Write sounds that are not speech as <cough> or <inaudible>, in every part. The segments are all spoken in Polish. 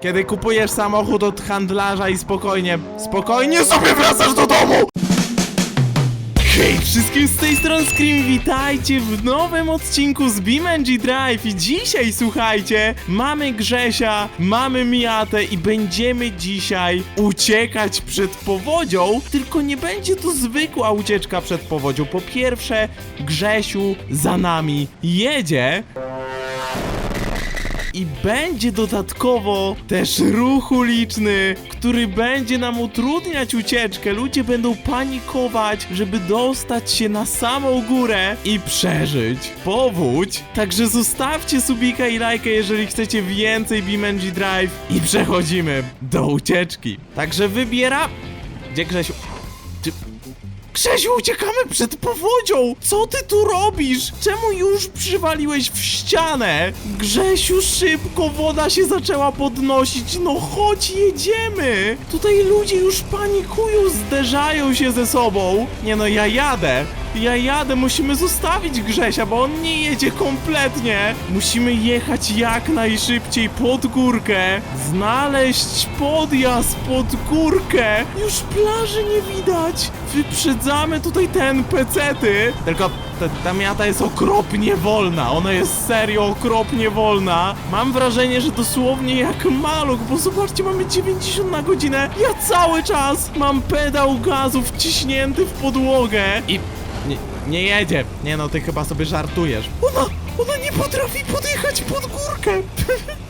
Kiedy kupujesz samochód od handlarza i spokojnie, spokojnie sobie wracasz do domu! Hej wszystkim z tej strony Scream, witajcie w nowym odcinku z BeamNG Drive i dzisiaj słuchajcie, mamy Grzesia, mamy Miatę i będziemy dzisiaj uciekać przed powodzią, tylko nie będzie to zwykła ucieczka przed powodzią. Po pierwsze, Grzesiu za nami jedzie, i będzie dodatkowo też ruch uliczny, który będzie nam utrudniać ucieczkę. Ludzie będą panikować, żeby dostać się na samą górę i przeżyć powódź. Także zostawcie subika i lajkę, jeżeli chcecie więcej BeamNG Drive i przechodzimy do ucieczki. Także wybiera... Gdzie Grzesiu? Czy... Grzesiu, uciekamy przed powodzią! Co ty tu robisz? Czemu już przywaliłeś w ścianę? Grzesiu, szybko, woda się zaczęła podnosić. No chodź, jedziemy! Tutaj ludzie już panikują, zderzają się ze sobą. Nie no, ja jadę. Ja jadę, musimy zostawić Grzesia, bo on nie jedzie kompletnie. Musimy jechać jak najszybciej pod górkę, znaleźć podjazd pod górkę. Już plaży nie widać. Wyprzedzamy tutaj te NPC-ty. Tylko ta, ta miata jest okropnie wolna. Ona jest serio okropnie wolna. Mam wrażenie, że dosłownie jak maluch, bo zobaczcie, mamy 90 na godzinę. Ja cały czas mam pedał gazu wciśnięty w podłogę i nie, jedzie. Nie no, ty chyba sobie żartujesz. Ona, ona nie potrafi podjechać pod górkę.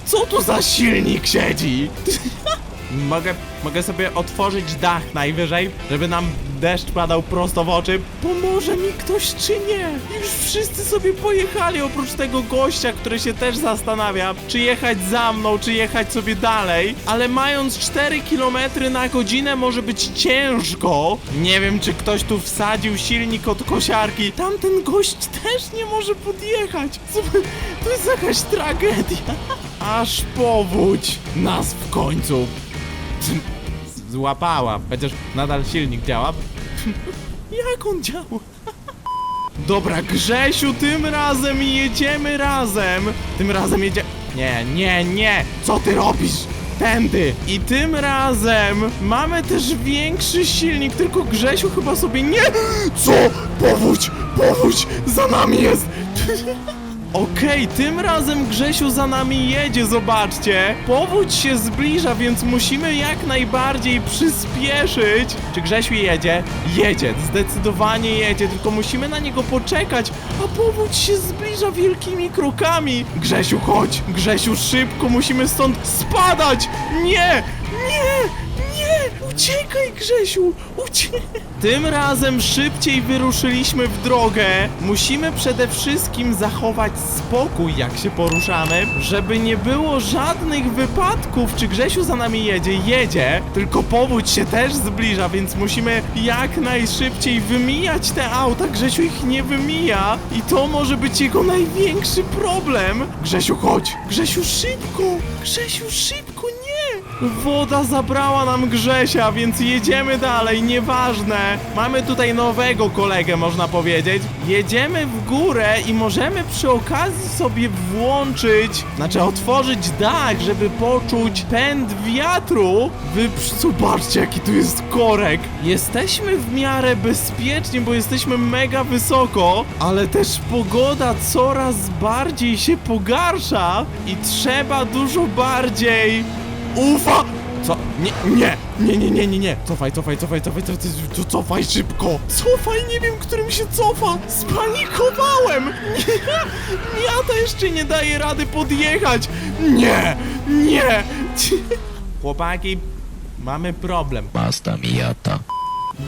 Co tu za silnik siedzi? <laughs> Mogę, mogę sobie otworzyć dach najwyżej, żeby nam deszcz padał prosto w oczy. Pomoże mi ktoś czy nie? Już wszyscy sobie pojechali, oprócz tego gościa, który się też zastanawia, czy jechać za mną, czy jechać sobie dalej. Ale mając 4 km na godzinę może być ciężko. Nie wiem, czy ktoś tu wsadził silnik od kosiarki. Tamten gość też nie może podjechać. To jest jakaś tragedia. Aż powódź nas w końcu złapała, chociaż nadal silnik działa. Jak on działa? Dobra, Grzesiu, tym razem jedziemy razem. Tym razem jedzie... Nie, nie, nie! Co ty robisz? Tędy! I tym razem mamy też większy silnik, tylko Grzesiu chyba sobie nie... Co? Powódź! Powódź! Za nami jest! Okej, tym razem Grzesiu za nami jedzie, zobaczcie. Powódź się zbliża, więc musimy jak najbardziej przyspieszyć. Czy Grzesiu jedzie? Jedzie, zdecydowanie jedzie, tylko musimy na niego poczekać, a powódź się zbliża wielkimi krokami. Grzesiu, chodź! Grzesiu, szybko, musimy stąd spadać! Nie! Uciekaj, Grzesiu! Uciekaj! Tym razem szybciej wyruszyliśmy w drogę. Musimy przede wszystkim zachować spokój, jak się poruszamy, żeby nie było żadnych wypadków. Czy Grzesiu za nami jedzie? Jedzie, tylko powódź się też zbliża, więc musimy jak najszybciej wymijać te auta. Grzesiu ich nie wymija i to może być jego największy problem. Grzesiu, chodź! Grzesiu, szybko! Grzesiu, szybko! Woda zabrała nam Grzesia, więc jedziemy dalej, nieważne. Mamy tutaj nowego kolegę, można powiedzieć. Jedziemy w górę i możemy przy okazji sobie włączyć, znaczy otworzyć dach, żeby poczuć pęd wiatru. Wy zobaczcie, jaki tu jest korek. Jesteśmy w miarę bezpieczni, bo jesteśmy mega wysoko, ale też pogoda coraz bardziej się pogarsza i trzeba dużo bardziej Ufa! Co? Nie, nie, nie, nie, nie, nie, nie. Cofaj, cofaj, cofaj, cofaj, cofaj, cofaj, cofaj szybko. Cofaj, nie wiem, którym się cofa. Spanikowałem. <laughs> Nie, Miata jeszcze nie daje rady podjechać. Nie, nie. <laughs> Chłopaki, mamy problem. Basta Miata.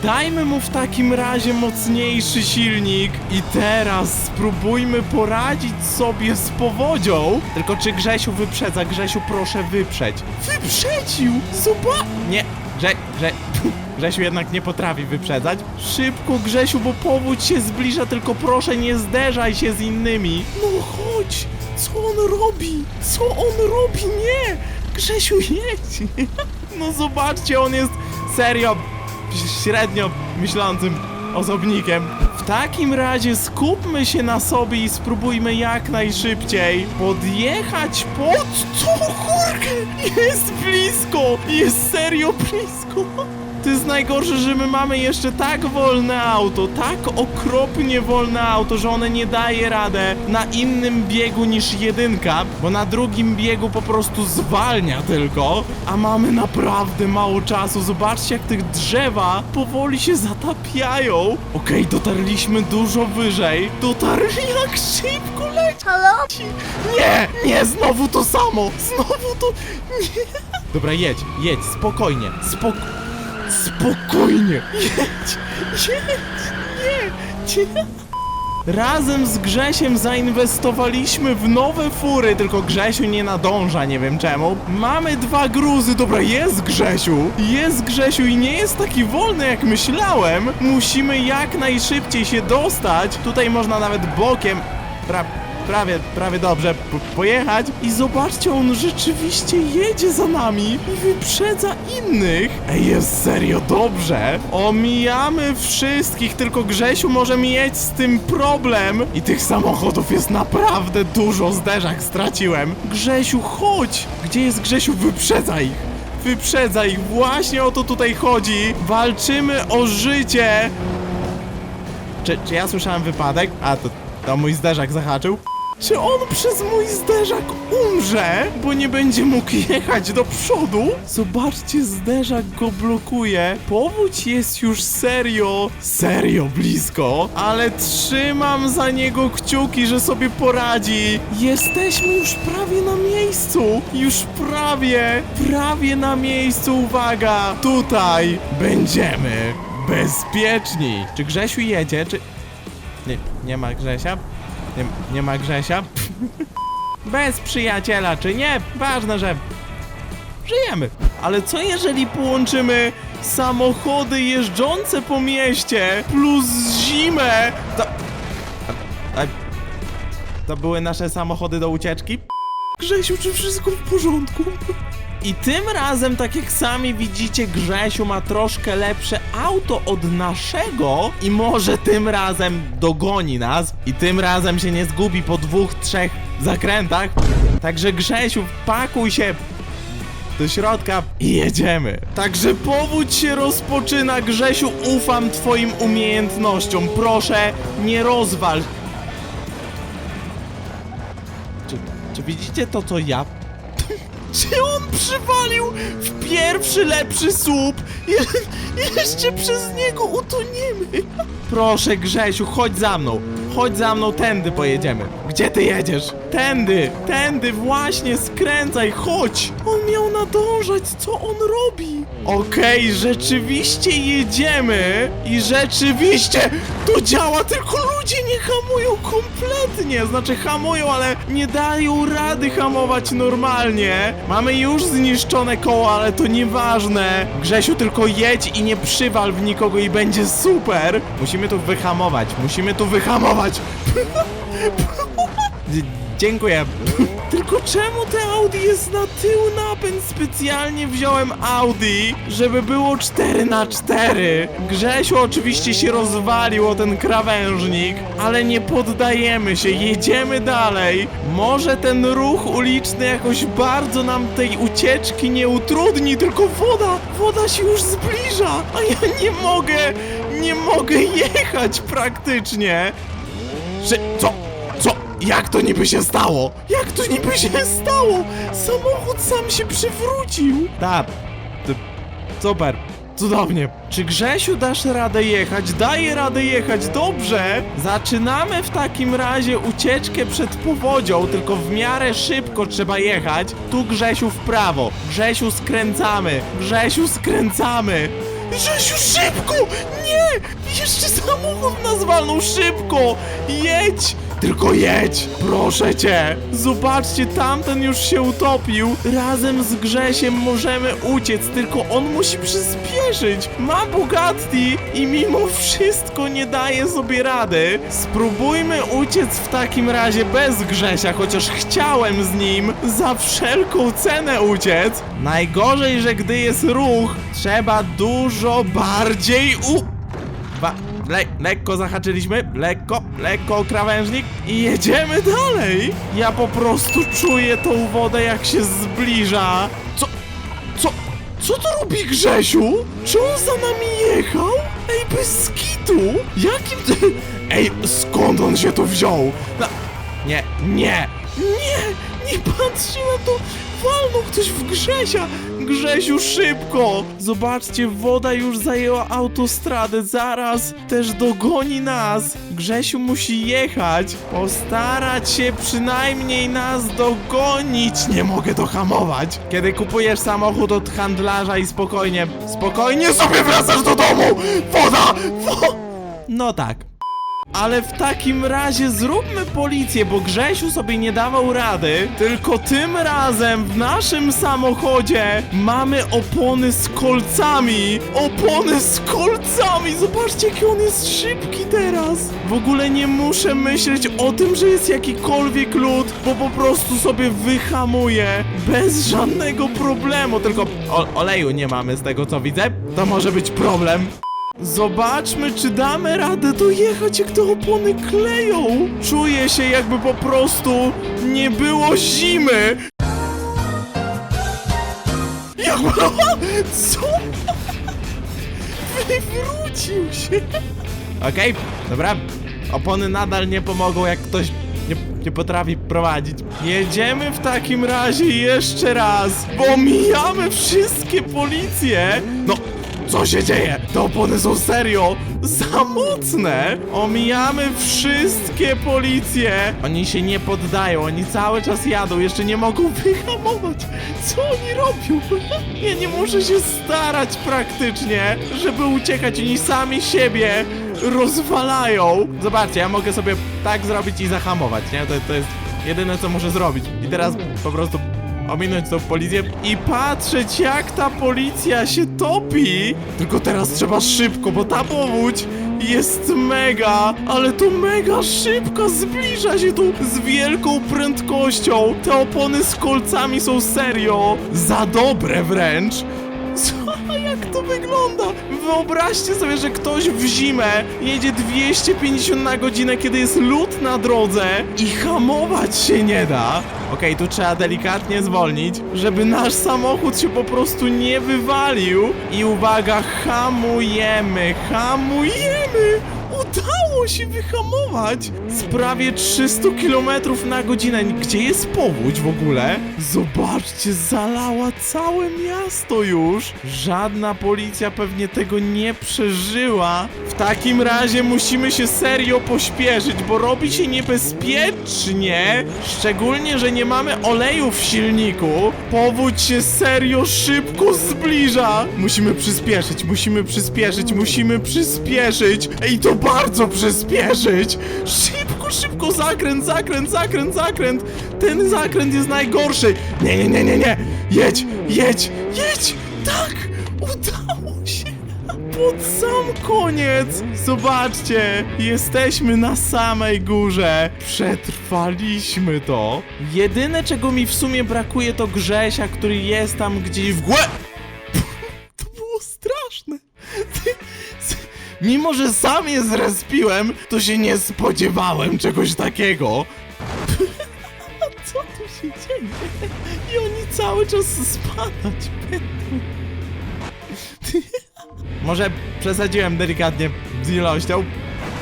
Dajmy mu w takim razie mocniejszy silnik i teraz spróbujmy poradzić sobie z powodzią. Tylko czy Grzesiu wyprzedza? Grzesiu, proszę wyprzedź. Wyprzedził! Zobacz! Nie, Grze... Grze... <laughs> Grzesiu jednak nie potrafi wyprzedzać. Szybko, Grzesiu, bo powódź się zbliża, tylko proszę nie zderzaj się z innymi. No chodź! Co on robi? Co on robi? Nie! Grzesiu, jedź! <laughs> No zobaczcie, on jest serio średnio myślącym osobnikiem. W takim razie skupmy się na sobie i spróbujmy jak najszybciej podjechać pod tą górkę. Jest blisko, jest serio blisko. To jest najgorsze, że my mamy jeszcze tak wolne auto, tak okropnie wolne auto, że one nie daje radę na innym biegu niż jedynka, bo na drugim biegu po prostu zwalnia tylko, a mamy naprawdę mało czasu. Zobaczcie, jak tych drzewa powoli się zatapiają. Okej, dotarliśmy dużo wyżej. Dotarli jak szybko leci. Hello? Nie, nie, znowu to samo, znowu to... Nie. Dobra, jedź, jedź, spokojnie, spok... Spokojnie, jedź, jedź, nie, nie. Razem z Grzesiem zainwestowaliśmy w nowe fury, tylko Grzesiu nie nadąża, nie wiem czemu. Mamy dwa gruzy, dobra, jest Grzesiu, jest Grzesiu i nie jest taki wolny jak myślałem. Musimy jak najszybciej się dostać. Tutaj można nawet bokiem, pra, prawie, prawie dobrze pojechać. I zobaczcie, on rzeczywiście jedzie za nami i wyprzedza innych. Ej, jest serio dobrze. Omijamy wszystkich, tylko Grzesiu może mieć z tym problem. I tych samochodów jest naprawdę dużo, zderzak straciłem. Grzesiu, chodź! Gdzie jest Grzesiu? Wyprzedza ich. Wyprzedza ich, właśnie o to tutaj chodzi. Walczymy o życie. Czy, czy ja słyszałem wypadek? A, to, to mój zderzak zahaczył. Czy on przez mój zderzak umrze, bo nie będzie mógł jechać do przodu? Zobaczcie, zderzak go blokuje. Powódź jest już serio, serio blisko, ale trzymam za niego kciuki, że sobie poradzi. Jesteśmy już prawie na miejscu. Już prawie, prawie na miejscu. Uwaga, tutaj będziemy bezpieczni. Czy Grzesiu jedzie, czy... Nie, nie ma Grzesia? Nie, nie ma Grzesia? Bez przyjaciela, czy nie? Ważne, że żyjemy. Ale co jeżeli połączymy samochody jeżdżące po mieście plus zimę? To... To były nasze samochody do ucieczki? Grzesiu, czy wszystko w porządku? I tym razem, tak jak sami widzicie, Grzesiu ma troszkę lepsze auto od naszego i może tym razem dogoni nas i tym razem się nie zgubi po dwóch, trzech zakrętach. Także Grzesiu, pakuj się do środka i jedziemy. Także powódź się rozpoczyna, Grzesiu, ufam twoim umiejętnościom. Proszę, nie rozwal. Czy, czy widzicie to, co ja czy on przywalił w pierwszy lepszy słup? Je jeszcze przez niego utoniemy. Proszę, Grzesiu, chodź za mną. Chodź za mną, tędy pojedziemy. Gdzie ty jedziesz? Tędy, tędy, właśnie, skręcaj, chodź. On miał nadążać, co on robi? Okej, rzeczywiście jedziemy i rzeczywiście to działa, tylko ludzie nie hamują kompletnie. Znaczy hamują, ale nie dają rady hamować normalnie. Mamy już zniszczone koło, ale to nieważne. Grzesiu, tylko jedź i nie przywal w nikogo i będzie super. Musimy tu wyhamować, musimy tu wyhamować. <laughs> <laughs> Dziękuję. Tylko czemu te Audi jest na tył napęd? Specjalnie wziąłem Audi, żeby było 4 na 4 Grzesiu oczywiście się rozwalił o ten krawężnik, ale nie poddajemy się, jedziemy dalej. Może ten ruch uliczny jakoś bardzo nam tej ucieczki nie utrudni, tylko woda, woda się już zbliża, a ja nie mogę, nie mogę jechać praktycznie. Że, co? Jak to niby się stało? Jak to niby się stało? Samochód sam się przewrócił. Tak. Super. Cudownie. Czy Grzesiu dasz radę jechać? Daje radę jechać, dobrze. Zaczynamy w takim razie ucieczkę przed powodzią, tylko w miarę szybko trzeba jechać. Tu Grzesiu w prawo. Grzesiu skręcamy. Grzesiu skręcamy. Grzesiu, szybko! Nie! Jeszcze samochód nas walnął, szybko! Jedź! Tylko jedź! Proszę cię! Zobaczcie, tamten już się utopił. Razem z Grzesiem możemy uciec, tylko on musi przyspieszyć. Ma Bugatti i mimo wszystko nie daje sobie rady. Spróbujmy uciec w takim razie bez Grzesia, chociaż chciałem z nim za wszelką cenę uciec. Najgorzej, że gdy jest ruch, trzeba dużo bardziej u... Le lekko zahaczyliśmy, lekko, lekko krawężnik i jedziemy dalej. Ja po prostu czuję tą wodę jak się zbliża. Co, co, co to robi Grzesiu? Czy on za nami jechał? Ej, bez skitu! Jakim ty... <laughs> Ej, skąd on się tu wziął? Na... Nie, nie, nie, nie patrzcie na to! Walnął ktoś w Grzesia! Grzesiu, szybko! Zobaczcie, woda już zajęła autostradę, zaraz też dogoni nas! Grzesiu musi jechać, postarać się przynajmniej nas dogonić! Nie mogę dohamować! Kiedy kupujesz samochód od handlarza i spokojnie, spokojnie sobie wracasz do domu! Woda! Wo... No tak. Ale w takim razie zróbmy policję, bo Grzesiu sobie nie dawał rady. Tylko tym razem w naszym samochodzie mamy opony z kolcami. Opony z kolcami! Zobaczcie, jaki on jest szybki teraz. W ogóle nie muszę myśleć o tym, że jest jakikolwiek lód, bo po prostu sobie wyhamuję bez żadnego problemu. Tylko o, oleju nie mamy z tego co widzę. To może być problem. Zobaczmy, czy damy radę dojechać, jak te opony kleją. Czuję się, jakby po prostu nie było zimy. Jakby... <laughs> Co? Wywrócił się. Okej, dobra. Opony nadal nie pomogą, jak ktoś nie, nie potrafi prowadzić. Jedziemy w takim razie jeszcze raz, bo mijamy wszystkie policje. No, co się dzieje? Te opony są serio za mocne. Omijamy wszystkie policje. Oni się nie poddają, oni cały czas jadą, jeszcze nie mogą <laughs> wyhamować. Co oni robią? Ja nie muszę się starać praktycznie, żeby uciekać. Oni sami siebie rozwalają. Zobaczcie, ja mogę sobie tak zrobić i zahamować, nie? To, to jest jedyne, co muszę zrobić. I teraz po prostu ominąć tą policję i patrzeć jak ta policja się topi. Tylko teraz trzeba szybko, bo ta powódź jest mega, ale to mega szybko zbliża się tu z wielką prędkością. Te opony z kolcami są serio za dobre wręcz. Wyobraźcie sobie, że ktoś w zimę jedzie 250 na godzinę, kiedy jest lód na drodze i hamować się nie da. Okej, tu trzeba delikatnie zwolnić, żeby nasz samochód się po prostu nie wywalił. I uwaga, hamujemy, hamujemy! Udało się wyhamować z prawie 300 km na godzinę. Gdzie jest powódź w ogóle? Zobaczcie, zalała całe miasto już. Żadna policja pewnie tego nie przeżyła. W takim razie musimy się serio pośpieszyć, bo robi się niebezpiecznie. Szczególnie, że nie mamy oleju w silniku. Powódź się serio szybko zbliża. Musimy przyspieszyć, musimy przyspieszyć, musimy przyspieszyć. Ej, to bardzo przyspieszyć. Szybko, szybko, zakręt, zakręt, zakręt, zakręt. Ten zakręt jest najgorszy. Nie, nie, nie, nie, nie. Jedź, jedź, jedź. Tak, udało się. Pod sam koniec! Zobaczcie! Jesteśmy na samej górze! Przetrwaliśmy to! Jedyne czego mi w sumie brakuje to Grzesia, który jest tam gdzieś w głę... Mimo, że sam je zrespiłem, to się nie spodziewałem czegoś takiego! <laughs> Co tu się dzieje? I oni cały czas spadać będą. <laughs> Może przesadziłem delikatnie z ilością,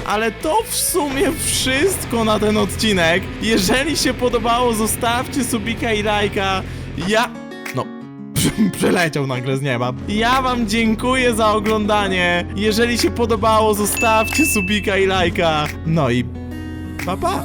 ale to w sumie wszystko na ten odcinek. Jeżeli się podobało, zostawcie subika i lajka. Ja... Przeleciał nagle z nieba. Ja wam dziękuję za oglądanie. Jeżeli się podobało, zostawcie subika i lajka. No i... Pa, pa.